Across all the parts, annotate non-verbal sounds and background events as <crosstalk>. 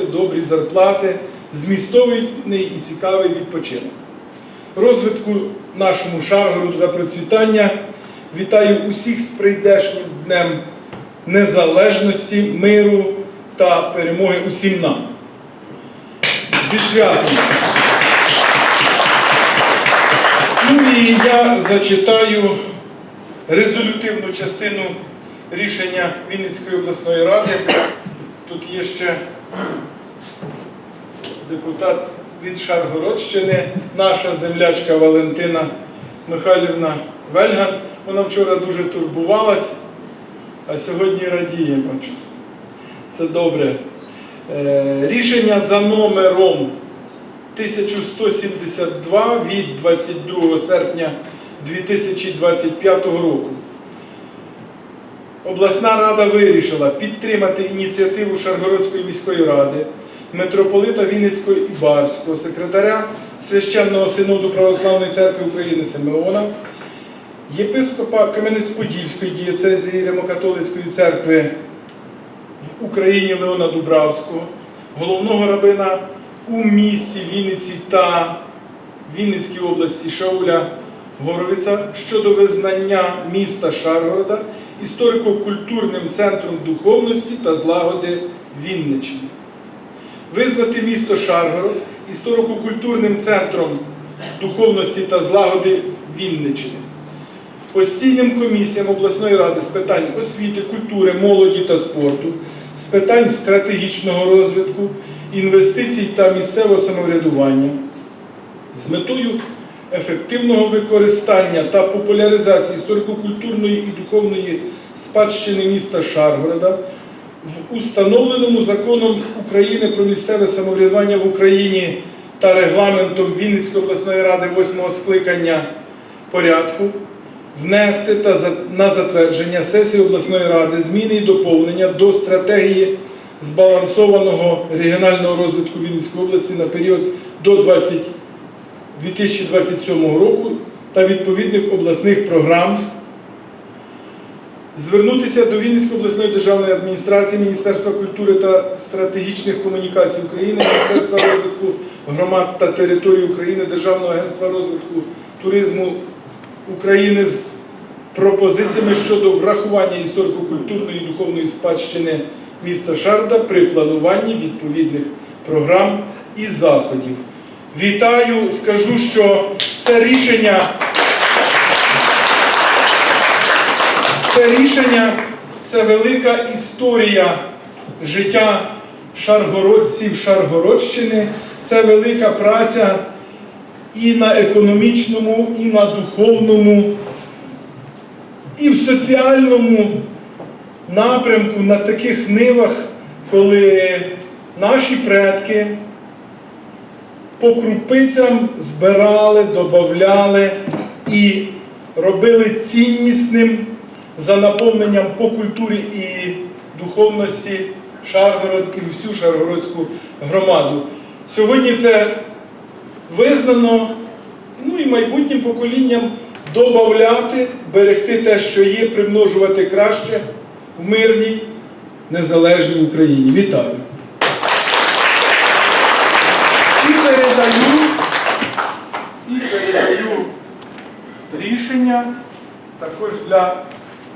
добрі зарплати, змістовий і цікавий відпочинок. Розвитку нашому Шаргороду та процвітання вітаю усіх з прийдешнім днем незалежності, миру та перемоги усім нам. Зі святом! Ну і я зачитаю резолютивну частину рішення Вінницької обласної ради. Тут є ще депутат від Шаргородщини, наша землячка Валентина Михайлівна Вельган. Вона вчора дуже турбувалась, а сьогодні радіє, бачу. Це добре. Е, Рішення за номером 1172 від 22 серпня 2025 року. Обласна рада вирішила підтримати ініціативу Шаргородської міської ради, митрополита Вінницького і Барського, секретаря Священного синоду Православної церкви України Симеона, єпископа Кам'янець-Подільської дієцезії Римокатолицької церкви в Україні Леона Дубравського, головного рабина у місті Вінниці та Вінницькій області Шауля Горовиця щодо визнання міста Шаргорода історико-культурним центром духовності та злагоди Вінниччини. Визнати місто Шаргород історико-культурним центром духовності та злагоди Вінниччини. Постійним комісіям обласної ради з питань освіти, культури, молоді та спорту, з питань стратегічного розвитку, інвестицій та місцевого самоврядування з метою ефективного використання та популяризації історико-культурної і духовної спадщини міста Шаргорода в установленому законом України про місцеве самоврядування в Україні та регламентом Вінницької обласної ради 8 скликання порядку внести та на затвердження сесії обласної ради зміни і доповнення до стратегії збалансованого регіонального розвитку Вінницької області на період до 20 2027 року та відповідних обласних програм. Звернутися до Вінницької обласної державної адміністрації, Міністерства культури та стратегічних комунікацій України, Міністерства розвитку громад та територій України, Державного агентства розвитку туризму України з пропозиціями щодо врахування історико-культурної і духовної спадщини міста Шарда при плануванні відповідних програм і заходів. Вітаю, скажу, що це рішення. Це рішення це велика історія життя шаргородців Шаргородщини. Це велика праця і на економічному, і на духовному, і в соціальному напрямку на таких нивах, коли наші предки по крупицям збирали, додавали і робили ціннісним за наповненням по культурі і духовності Шаргород і всю Шаргородську громаду. Сьогодні це визнано, ну і майбутнім поколінням додавати, берегти те, що є, примножувати краще в мирній, незалежній Україні. Вітаю! І передаю, і передаю також для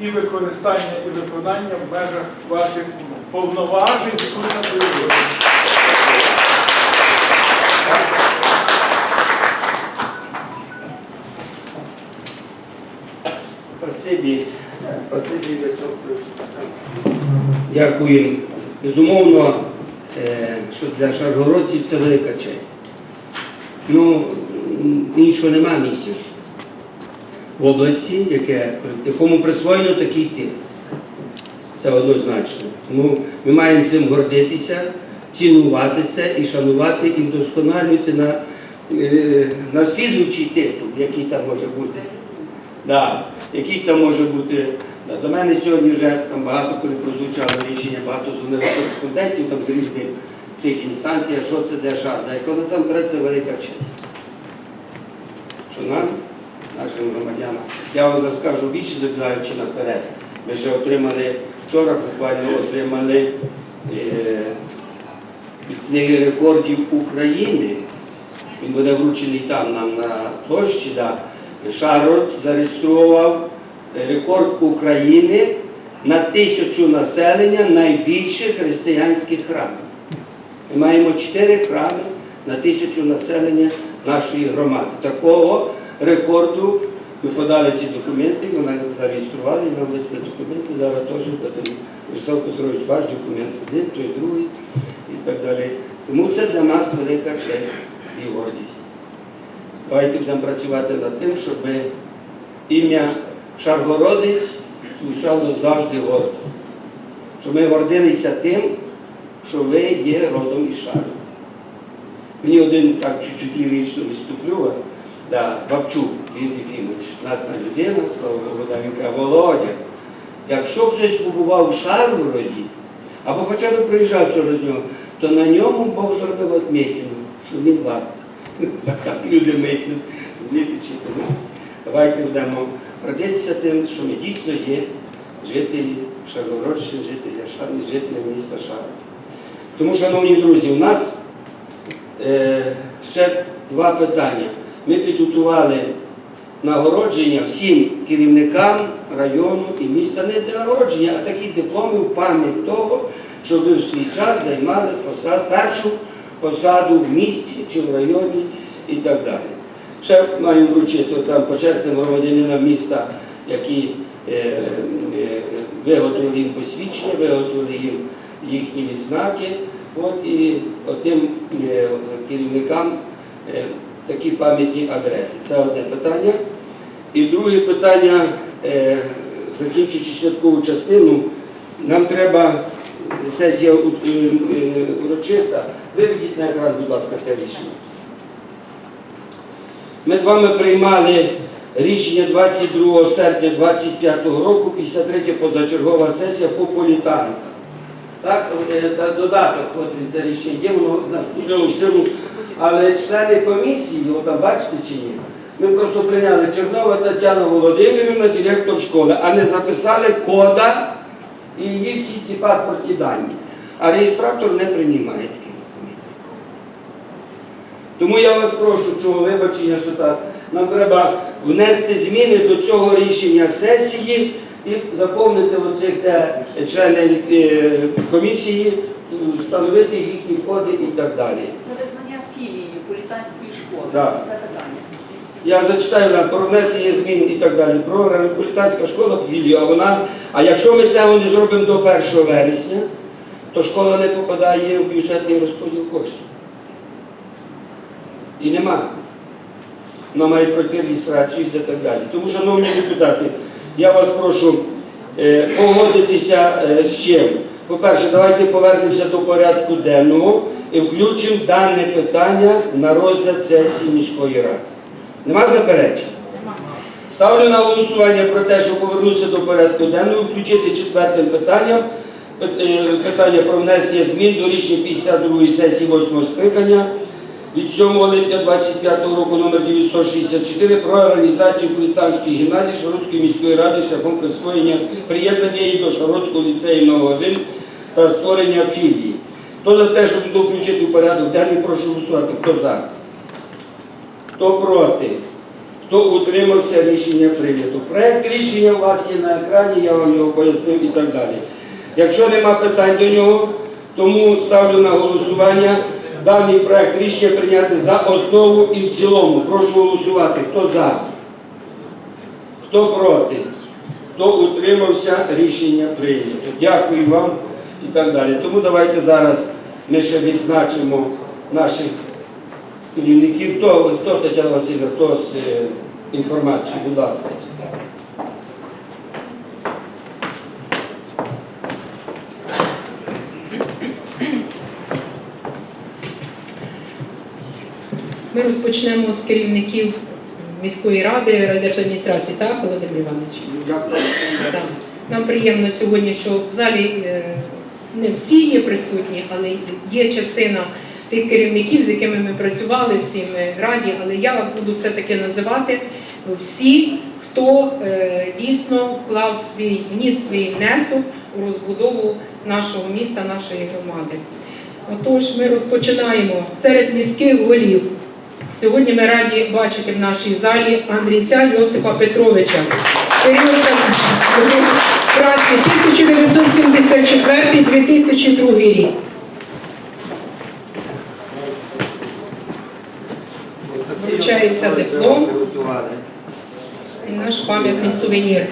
і використання, і виконання в межах ваших повноважень. Спасибі. Спасибі. Дякую. Безумовно, е, що для шаргородців це велика честь. Ну, іншого нема місця в області, яке, якому присвоєно такий тип. Це однозначно. Тому ми маємо цим гордитися, цінувати це і шанувати, і вдосконалювати на, е, наслідуючий тип, який там може бути. Да, який там може бути. Да, До мене сьогодні вже там багато, коли прозвучало рішення, багато дзвонили кореспондентів там з різних цих інстанцій, що це де шарда. Яка насамперед це велика честь. Що нам, нашим громадянам, я вам скажу більше забігаючи наперед. Ми ще отримали вчора, буквально отримали е, книги рекордів України. Він буде вручений там нам на площі. Да. Шарот зареєстрував рекорд України на тисячу населення найбільших християнських храмів. Ми маємо чотири храми на тисячу населення нашої громади. Такого рекорду ми подали ці документи, вони зареєстрували, і нам вести документи. Зараз теж Вячеслав Петрович, ваш документ один, той другий і так далі. Тому це для нас велика честь і гордість. Давайте будемо працювати над тим, щоб ім'я Шаргородець звучало завжди гордо. Щоб ми гордилися тим, що ви є родом із шару. Мені один так чуть-чуть лірично виступлю, да, Бабчук Лід Єфімович, знатна людина, слава Богу, каже, Володя, якщо хтось побував у Шаргороді, або хоча б приїжджав через нього, то на ньому Бог зробив отмітину, що він варт. <laughs> Так люди мислять, тому. Давайте будемо гордитися тим, що ми дійсно є жителі Шаргородщини, жителі Шарни, жителі міста Шарни. Тому, шановні друзі, у нас е, ще два питання. Ми підготували нагородження всім керівникам району і міста. Не для нагородження, а такі дипломи в пам'ять того, що ви в свій час займали посад, першу посаду в місті чи в районі і так далі. Ще маємо вручити там почесним громадянинам міста, які е, е, виготовили їм посвідчення, виготовили їм їхні відзнаки. От і тим керівникам е, такі пам'ятні адреси. Це одне питання. І друге питання, е, закінчуючи святкову частину, нам треба сесія е, е, урочиста. Виведіть на екран, будь ласка, це рішення. Ми з вами приймали рішення 22 серпня 25 року, 53 позачергова сесія по політанках. Так, додаток це рішення є, воно вступило в силу. Але члени комісії, от там бачите чи ні, ми просто прийняли Чернова Тетяна Володимирівна, директор школи, а не записали кода і її всі ці паспортні дані. А реєстратор не приймає таких документів. Тому я вас прошу, чого вибачення, що так. Нам треба внести зміни до цього рішення сесії і заповнити оцих де члени е, комісії, встановити їхні коди і так далі. Політанської школи. Так. Це питання. Я зачитаю нам про внесення змін і так далі. Про реабілітацька школа філію, а. А якщо ми цього не зробимо до 1 вересня, то школа не попадає в бюджетний розподіл коштів. І нема. Вона має пройти реєстрацію і так далі. Тому, шановні депутати, я вас прошу е, погодитися е, з чим. По-перше, давайте повернемося до порядку денного і включимо дане питання на розгляд сесії міської ради. Нема заперечень? Ставлю на голосування про те, щоб повернутися до порядку денного, включити четвертим питанням е, питання про внесення змін до рішення 52 сесії 8 скликання від 7 липня 25 року номер 964 про організацію Політанської гімназії Шаротської міської ради шляхом присвоєння приєднання її до Шаротського ліцею номер 1 та створення філії. Хто за те, щоб це включити в порядок денний, прошу голосувати. Хто за? Хто проти? Хто утримався, рішення прийнято. Проект рішення у вас є на екрані, я вам його пояснив і так далі. Якщо нема питань до нього, тому ставлю на голосування даний проект рішення прийняти за основу і в цілому. Прошу голосувати. Хто за? Хто проти? Хто утримався, рішення прийнято. Дякую вам і так далі. Тому давайте зараз ми ще відзначимо наших керівників. Хто, хто Тетяна Васильівна, хто з е, інформацією, будь ласка. Ми розпочнемо з керівників міської ради, райдержадміністрації, так, Володимир Іванович? Дякую. Нам приємно сьогодні, що в залі е, не всі є присутні, але є частина тих керівників, з якими ми працювали, всі ми раді, але я буду все-таки називати всі, хто е, дійсно вклав свій, вніс свій внесок у розбудову нашого міста, нашої громади. Отож, ми розпочинаємо серед міських голів. Сьогодні ми раді бачити в нашій залі Андрійця Йосипа Петровича. Період праці 1974-2002 рік. Вручається диплом. І наш пам'ятний сувенір.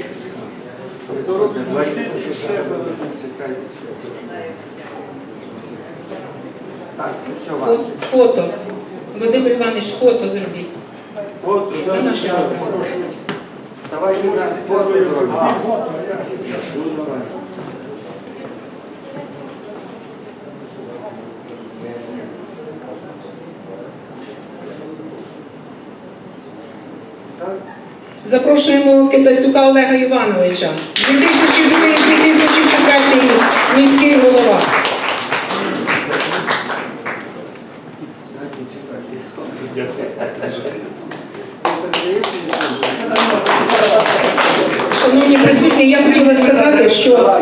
Фото. Володимир Іванович, фото зробіть. От, А наше зробимо. Давайте на фото зробимо. Запрошуємо Китасюка Олега Івановича. 2002-2004 рік. Міський голова. Шановні присутні, я хотіла сказати, що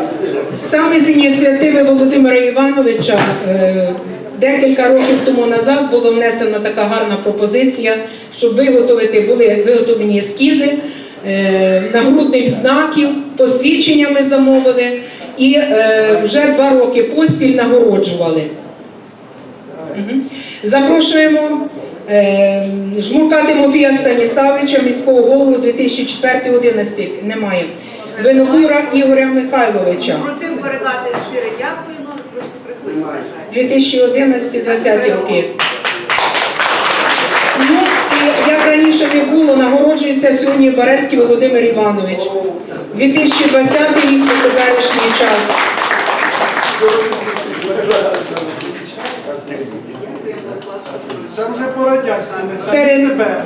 саме з ініціативи Володимира Івановича е, декілька років тому назад була внесена така гарна пропозиція, щоб виготовити були виготовлені ескізи е, нагрудних знаків, посвідчення ми замовили і е, вже два роки поспіль нагороджували. Запрошуємо Жмурка Тимофія Станіславича, міського голову 2004-2011. Немає. Винокура Ігоря Михайловича. Просив передати щире дякую, але трошки приходить. 2011-2020 роки. Ну, і як раніше не було, нагороджується сьогодні Барецький Володимир Іванович. 2020 рік по теперішній час. Це вже по-радянськи, не Серед- себе.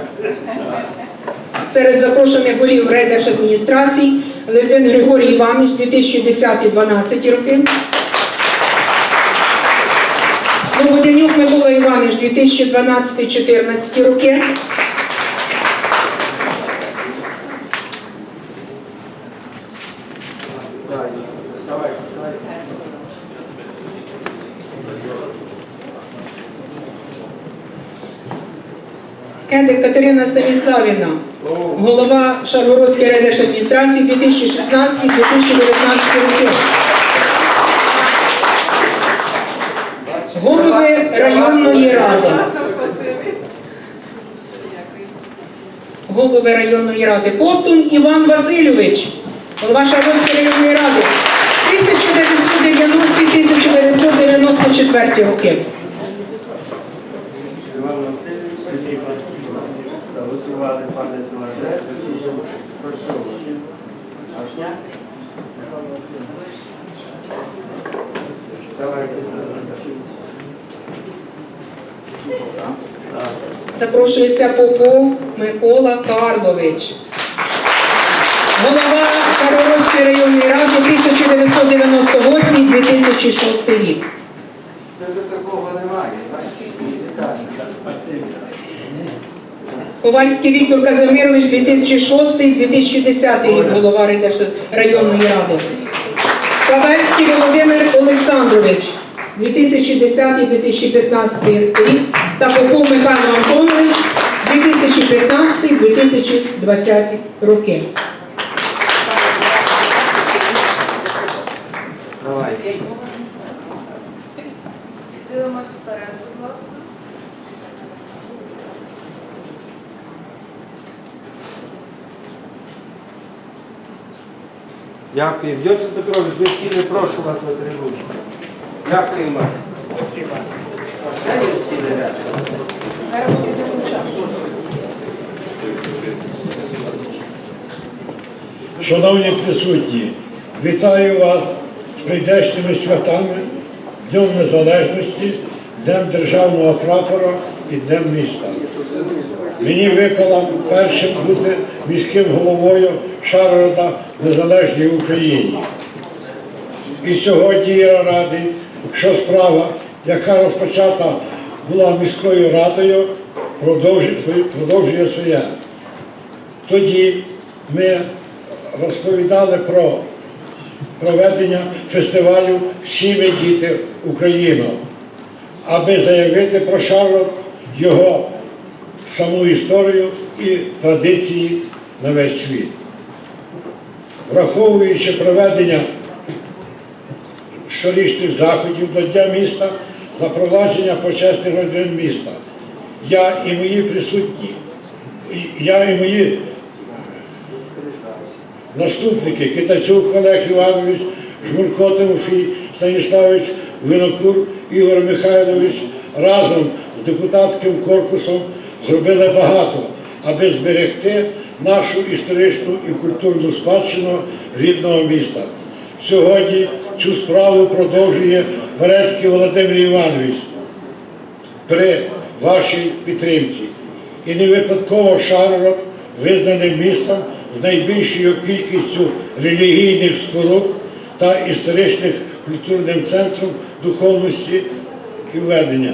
Серед запрошених голів райдержадміністрацій Литвин Григорій Іванович 2010-2012 роки. Слободянюк Микола Іванович 2012-2014 роки. Кендик Катерина Станіславівна, голова Шаргородської райдержадміністрації 2016-2019 роки. Голови районної ради. Голови районної ради Ковтун Іван Васильович, голова Шаргородської районної ради 1990-1994 роки. Іван Васильович, готували пам'ятну адресу. Прошу. Ашня? Давайте Запрошується Попов Микола Карлович. Голова Шаргородської районної ради 1998-2006 рік. Ковальський Віктор Казимирович 2006-2010 рік, голова районної ради. Олександрович 2010-2015 рік та Попов Михайло Антонович 2015-2020 роки. Давай. Дивимось вперед, будь ласка. Дякую. Йосип Петрович, ви стіли, прошу вас на трибуну. Рясно? Шановні присутні, вітаю вас з прийдешніми святами, Днем Незалежності, Днем Державного прапора і Днем міста. Мені випало першим бути міським головою Шаргорода в Незалежній Україні. І сьогодні я радий, що справа, яка розпочата була міською радою, продовжує своє. Тоді ми розповідали про проведення фестивалю Всі ми діти Україна. аби заявити про Шарлот його саму історію і традиції на весь світ. Враховуючи проведення щорічних заходів до Дня міста, запровадження почесних родин міста. Я і мої присутні, я і мої наступники Китайцюк Олег Іванович, Жмурко Тимофій Станіславович, Винокур Ігор Михайлович разом з депутатським корпусом зробили багато, аби зберегти нашу історичну і культурну спадщину рідного міста. Сьогодні цю справу продовжує Берецький Володимир Іванович при вашій підтримці. І не випадково Шарлот визнаний містом з найбільшою кількістю релігійних споруд та історичних культурним центром духовності і ведення.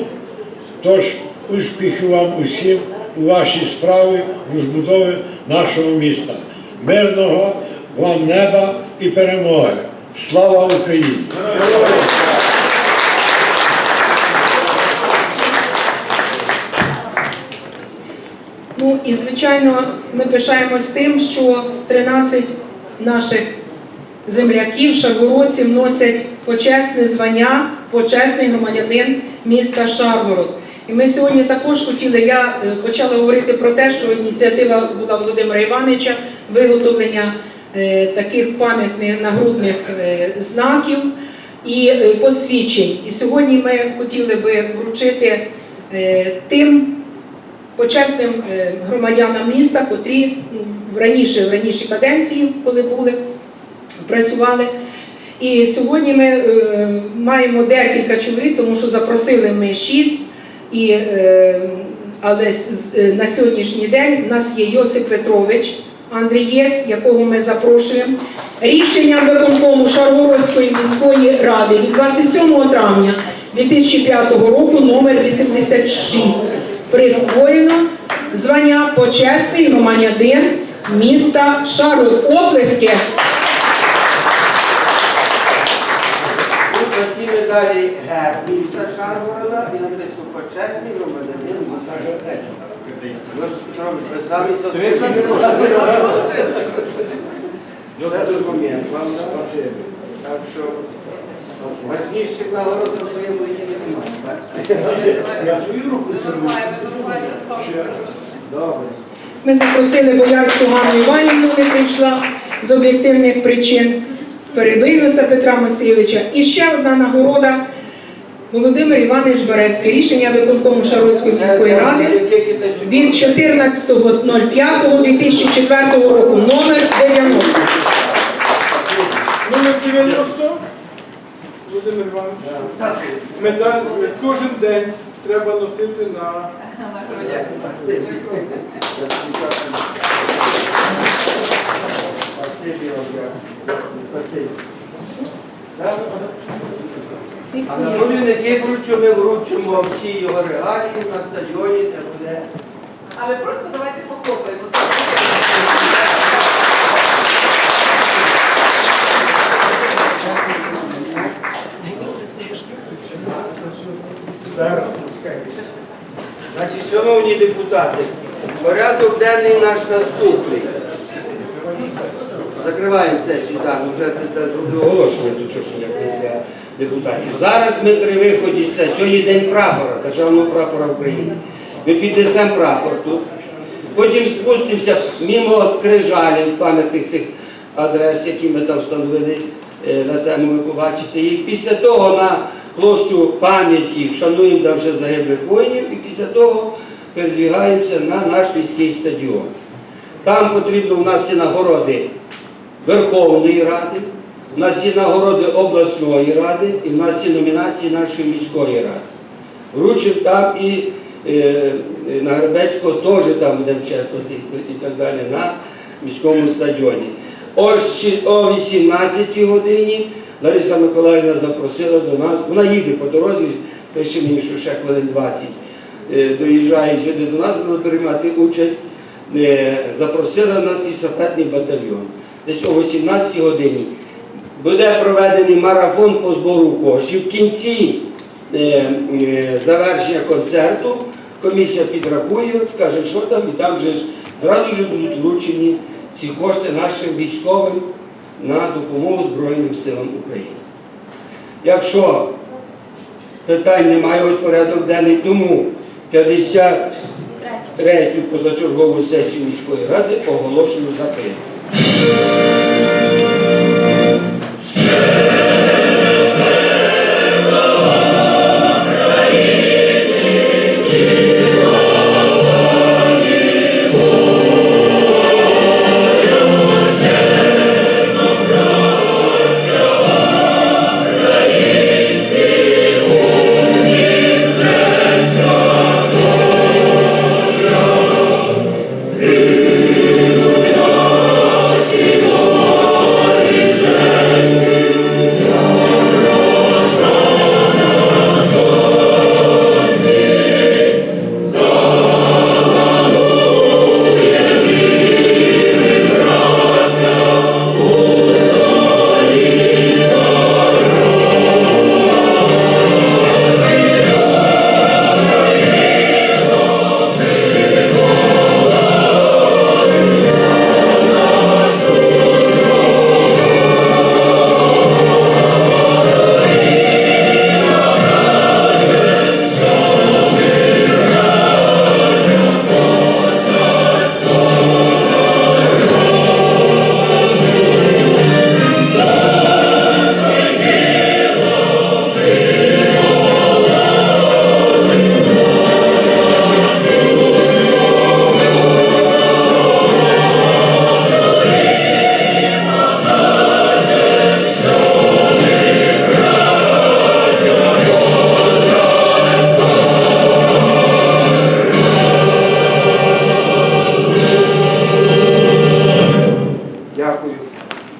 Тож успіхів вам усім у вашій справі розбудови нашого міста. Мирного вам неба і перемоги! Слава Україні! Ну і звичайно, ми пишаємось тим, що 13 наших земляків, шаргородців носять почесне звання, почесний громадянин міста Шаргород. І ми сьогодні також хотіли, я е, почала говорити про те, що ініціатива була Володимира Івановича виготовлення таких пам'ятних нагрудних е, знаків і е, посвідчень. І сьогодні ми хотіли би вручити е, тим почесним е, громадянам міста, котрі ну, раніше, в ранішій каденції, коли були, працювали. І сьогодні ми е, маємо декілька чоловік, тому що запросили ми шість. І, е, але е, на сьогоднішній день у нас є Йосип Петрович Андрієць, якого ми запрошуємо. Рішенням виконкому Шаргородської міської ради від 27 травня 2005 року номер 86 присвоєно звання почесний громадянин міста Шаргород. Оплески. На медалі міста Шаргорода і написано почесний громадянин міста. Йосип Документ вам дав. Так що важніших своєму житті немає. Я свою руку Добре. Ми запросили Боярську Ганну Іванівну, не прийшла з об'єктивних причин. Перебилися Петра Мосійовича. І ще одна нагорода Володимир Іванович Берецький. Рішення виконкому Шародської міської ради від 14.05.2004 року, номер 90. Номер 90. Володимир Іванович. Медаль кожен день треба носити на Спасибі вам. Спасибі. Всіх А на є. другій неділі ми вручимо всі його регалії на стадіоні, де буде. Але просто давайте похлопаємо. Значить, шановні депутати, порядок денний наш наступний. Закриваємо сесію, так, ну, вже це зроблю оголошення тут що ж для депутатів. Зараз ми при виході сьогодні день прапора, державного прапора України. Ми піднесемо прапор тут. Потім спустимося мимо скрижалів пам'ятних цих адрес, які ми там встановили е, на цьому ви побачите їх. Після того на площу пам'яті вшануємо там вже загиблих воїнів і після того передвігаємося на наш міський стадіон. Там потрібно у нас є нагороди Верховної Ради, у нас є нагороди обласної ради і в нас є номінації нашої міської ради. Вручив там і е, е, на Гребецького теж там будемо чествувати і- і так далі на міському стадіоні. О, о 18 годині Лариса Миколаївна запросила до нас, вона їде по дорозі, пише мені, що ще хвилин 20 е, доїжджає сюди до нас, вона приймати участь, е, запросила нас естафетний батальйон. Десь о 18 годині буде проведений марафон по збору коштів. В кінці е, е, завершення концерту комісія підрахує, скаже, що там, і там вже зразу ж будуть вручені ці кошти нашим військовим на допомогу Збройним силам України. Якщо питань немає, ось порядок денний, тому 53-ю позачергову сесію міської ради оголошую закритою.